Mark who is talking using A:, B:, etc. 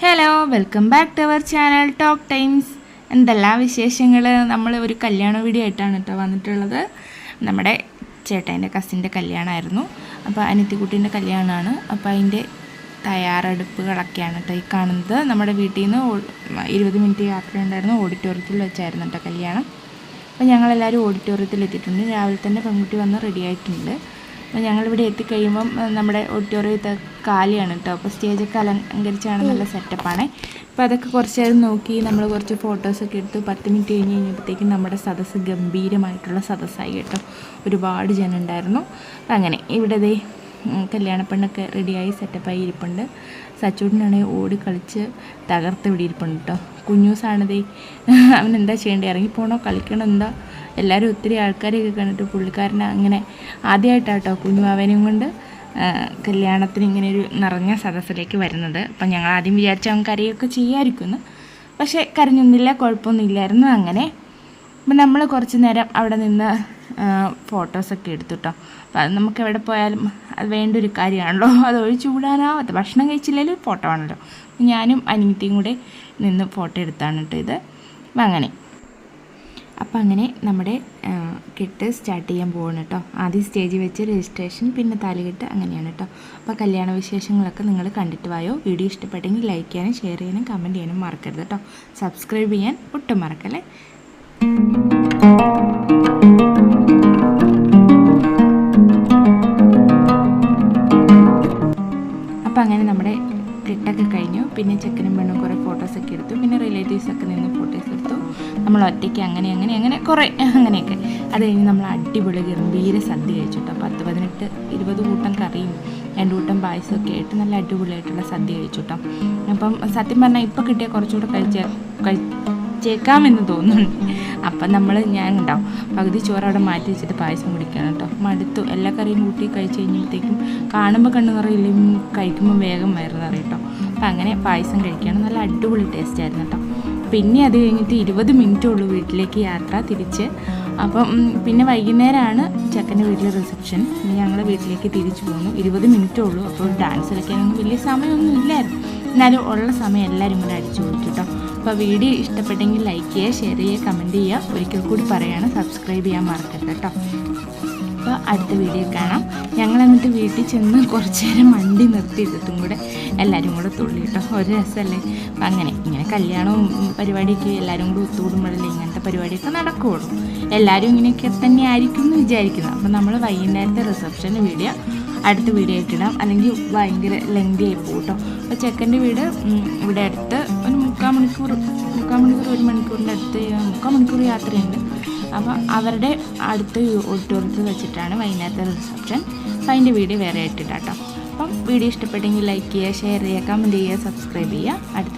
A: Hello welcome back to our channel Talk Times എന്തെല്ലാം വിശേഷങ്ങൾ നമ്മൾ ഒരു കല്യാണ വീഡിയോ ആയിട്ടാണ് കേട്ടോ വന്നിട്ടുള്ളത്. നമ്മുടെ ചേട്ടന്റെ കസിന്റെ കല്യാണമായിരുന്നു അപ്പോൾ അനിത്തിക്കുട്ടീന്റെ കല്യാണമാണ് അപ്പോൾ അതിന്റെ തയ്യാറെടുപ്പുകളൊക്കെയാണ് കേട്ടോ ഈ കാണുന്നത്. നമ്മുടെ വീട്ടിൽ നിന്ന് ഇരുപത് മിനിറ്റ് യാത്ര ഉണ്ടായിരുന്നു ഓഡിറ്റോറിയത്തിൽ വെച്ചായിരുന്നു കേട്ടോ കല്യാണം. അപ്പോൾ ഞങ്ങളെല്ലാവരും ഓഡിറ്റോറിയത്തിൽ എത്തിയിട്ടുണ്ട് രാവിലെ തന്നെ പെൺകുട്ടി വന്ന് റെഡി ആയിട്ടുണ്ട്. അപ്പോൾ ഞങ്ങളിവിടെ എത്തിക്കഴിയുമ്പം നമ്മുടെ ഓഡിറ്റോറിയത്തെ കാലിയാണ് കേട്ടോ അപ്പോൾ സ്റ്റേജൊക്കെ അലങ്കരിച്ചാണ് നല്ല സെറ്റപ്പാണ് അപ്പോൾ അതൊക്കെ കുറച്ച് നേരം നോക്കി നമ്മൾ കുറച്ച് ഫോട്ടോസൊക്കെ എടുത്തു പത്ത് മിനിറ്റ് കഴിഞ്ഞ് കഴിഞ്ഞപ്പോഴത്തേക്കും നമ്മുടെ സദസ്സ് ഗംഭീരമായിട്ടുള്ള സദസ്സായി കേട്ടോ. ഒരുപാട് ജനം ഉണ്ടായിരുന്നു അങ്ങനെ ഇവിടെ ദേ കല്യാണപ്പെണ്ണൊക്കെ റെഡിയായി സെറ്റപ്പായി ഇരിപ്പുണ്ട്. സച്ചൂടിനാണെങ്കിൽ ഓടി കളിച്ച് തകർത്ത് ഇവിടെ ഇരിപ്പുണ്ട് കേട്ടോ കുഞ്ഞൂസാണിതേ അവനെന്താ ചെയ്യേണ്ടത് ഇറങ്ങിപ്പോണോ? കളിക്കണോ? എന്താ? എല്ലാവരും ഒത്തിരി ആൾക്കാരെയൊക്കെ കണ്ടിട്ട് പുള്ളിക്കാരനെ അങ്ങനെ ആദ്യമായിട്ടാട്ടോ കുഞ്ഞു അവനും കൊണ്ട് കല്യാണത്തിന് ഇങ്ങനെ ഒരു നിറഞ്ഞ സദസ്സിലേക്ക് വരുന്നത്. അപ്പം ഞങ്ങൾ ആദ്യം വിചാരിച്ച അവൻ കരയൊക്കെ ചെയ്യാമായിരിക്കുമെന്ന് പക്ഷേ കരഞ്ഞൊന്നുമില്ല കുഴപ്പമൊന്നുമില്ലായിരുന്നു അങ്ങനെ. അപ്പം നമ്മൾ കുറച്ച് നേരം അവിടെ നിന്ന് ഫോട്ടോസൊക്കെ എടുത്തു കേട്ടോ അപ്പം അത് നമുക്ക് എവിടെ പോയാലും അത് വേണ്ട ഒരു കാര്യമാണല്ലോ. അത് ഒഴിച്ചു കൂടാനാവാത്ത ഭക്ഷണം കഴിച്ചില്ലെങ്കിലും ഫോട്ടോ ആണല്ലോ. ഞാനും അനിയത്തിയും കൂടെ നിന്ന് ഫോട്ടോ എടുത്താണ് കേട്ടോ ഇത്. അപ്പം അങ്ങനെ. അപ്പം അങ്ങനെ നമ്മുടെ കിട്ട് സ്റ്റാർട്ട് ചെയ്യാൻ പോവാണ് കേട്ടോ ആദ്യം സ്റ്റേജിൽ വെച്ച് രജിസ്ട്രേഷൻ പിന്നെ താലികെട്ട് അങ്ങനെയാണ് കേട്ടോ അപ്പോൾ കല്യാണ വിശേഷങ്ങളൊക്കെ നിങ്ങൾ കണ്ടിട്ട് വായോ? വീഡിയോ ഇഷ്ടപ്പെട്ടെങ്കിൽ ലൈക്ക് ചെയ്യാനും ഷെയർ ചെയ്യാനും കമന്റ് ചെയ്യാനും മറക്കരുത് കേട്ടോ സബ്സ്ക്രൈബ് ചെയ്യാൻ ഒട്ടും മറക്കല്ലേ? കെട്ടൊക്കെ കഴിഞ്ഞു. പിന്നെ ചെക്കനും പെണ്ണും കുറേ ഫോട്ടോസൊക്കെ എടുത്തു. പിന്നെ റിലേറ്റീവ്സൊക്കെ നിന്ന് ഫോട്ടോസ് എടുത്തു. നമ്മൾ ഒറ്റയ്ക്ക് അങ്ങനെ അങ്ങനെ അങ്ങനെ കുറേ അങ്ങനെയൊക്കെ. അത് കഴിഞ്ഞ് നമ്മൾ അടിപൊളി ഗംഭീര സദ്യ കഴിച്ചു കേട്ടോ. പത്ത് പതിനെട്ട് ഇരുപത് കൂട്ടം കറിയും രണ്ട് കൂട്ടം പായസമൊക്കെ ആയിട്ട് നല്ല അടിപൊളിയായിട്ടുള്ള സദ്യ കഴിച്ചു കേട്ടോ. അപ്പം സത്യം പറഞ്ഞാൽ ഇപ്പോൾ കിട്ടിയ കുറച്ചുകൂടെ കഴിച്ച കഴിച്ചേക്കാമെന്ന് തോന്നുന്നുണ്ട്. അപ്പം നമ്മൾ ഞാൻ ഉണ്ടാവും. പകുതി ചോറ് അവിടെ മാറ്റി വെച്ചിട്ട് പായസം കുടിക്കണം കേട്ടോ. മടുത്തു. എല്ലാ കറിയും കൂട്ടി കഴിച്ച് കഴിഞ്ഞപ്പോഴത്തേക്കും കാണുമ്പോൾ കണ്ണു നിറയില്ലെങ്കിൽ കഴിക്കുമ്പോൾ വേഗം വയറ് നിറയും കേട്ടോ. അപ്പം അങ്ങനെ പായസം കഴിക്കണം. നല്ല അടിപൊളി ടേസ്റ്റ് ആയിരുന്നു കേട്ടോ. പിന്നെ അത് കഴിഞ്ഞിട്ട് ഇരുപത് മിനിറ്റേ ഉള്ളൂ വീട്ടിലേക്ക് യാത്ര തിരിച്ച്. അപ്പം പിന്നെ വൈകുന്നേരമാണ് ചെക്കന്റെ വീട്ടിലെ റിസപ്ഷൻ ഞങ്ങൾ വീട്ടിലേക്ക് തിരിച്ചു പോന്നു ഇരുപത് മിനിറ്റേ ഉള്ളൂ. അപ്പോൾ ഡാൻസ് കളിക്കാനൊന്നും വലിയ സമയമൊന്നും ഇല്ലായിരുന്നു. എന്നാലും ഉള്ള സമയം എല്ലാവരും കൂടെ അടിച്ചു പോയിട്ട് കേട്ടോ അപ്പോൾ വീഡിയോ ഇഷ്ടപ്പെട്ടെങ്കിൽ ലൈക്ക് ചെയ്യുക ഷെയർ ചെയ്യുക കമന്റ് ചെയ്യുക. ഒരിക്കൽ കൂടി പറയുകയാണ് സബ്സ്ക്രൈബ് ചെയ്യാൻ മറക്കരുത് കേട്ടോ അപ്പോൾ അടുത്ത വീഡിയോ കാണാം. ഞങ്ങൾ എന്നിട്ട് വീട്ടിൽ ചെന്ന് കുറച്ച് നേരം വണ്ടി നിർത്തിയിട്ടിട്ടും കൂടെ എല്ലാവരും കൂടെ തുള്ളി കേട്ടോ ഒരു രസമല്ലേ അപ്പം അങ്ങനെ ഇങ്ങനെ കല്യാണവും പരിപാടിയൊക്കെ എല്ലാവരും കൂടെ ഒത്തുകൂടുമ്പോഴല്ലേ ഇങ്ങനത്തെ പരിപാടിയൊക്കെ നടക്കുകയുള്ളൂ എല്ലാവരും ഇങ്ങനെയൊക്കെ തന്നെ ആയിരിക്കും എന്ന് വിചാരിക്കുന്നത് അപ്പം നമ്മൾ വൈകുന്നേരത്തെ റിസപ്ഷന്റെ വീഡിയോ അടുത്ത വീഡിയോ ആയിട്ടിടാം അല്ലെങ്കിൽ ഭയങ്കര ലെങ്തി ആയി പോകും കേട്ടോ അപ്പോൾ ചെക്കന്റെ വീട് ഇവിടെ അടുത്ത് ഒരു മുക്കാൽ മണിക്കൂർ മുക്കാൽ മണിക്കൂർ ഒരു മണിക്കൂറിന്റെ അടുത്ത് മുക്കാൽ മണിക്കൂർ യാത്രയുണ്ട്. അപ്പോൾ അവരുടെ അടുത്ത ഓഡിറ്റോറിയത്തിൽ വെച്ചിട്ടാണ് വൈകുന്നേരത്തെ റിസപ്ഷൻ അപ്പോൾ അതിന്റെ വീഡിയോ വേറെ ആയിട്ടിടാം കേട്ടോ അപ്പം വീഡിയോ ഇഷ്ടപ്പെട്ടെങ്കിൽ ലൈക്ക് ചെയ്യുക ഷെയർ ചെയ്യുക കമന്റ് ചെയ്യുക സബ്സ്ക്രൈബ് ചെയ്യുക. അടുത്ത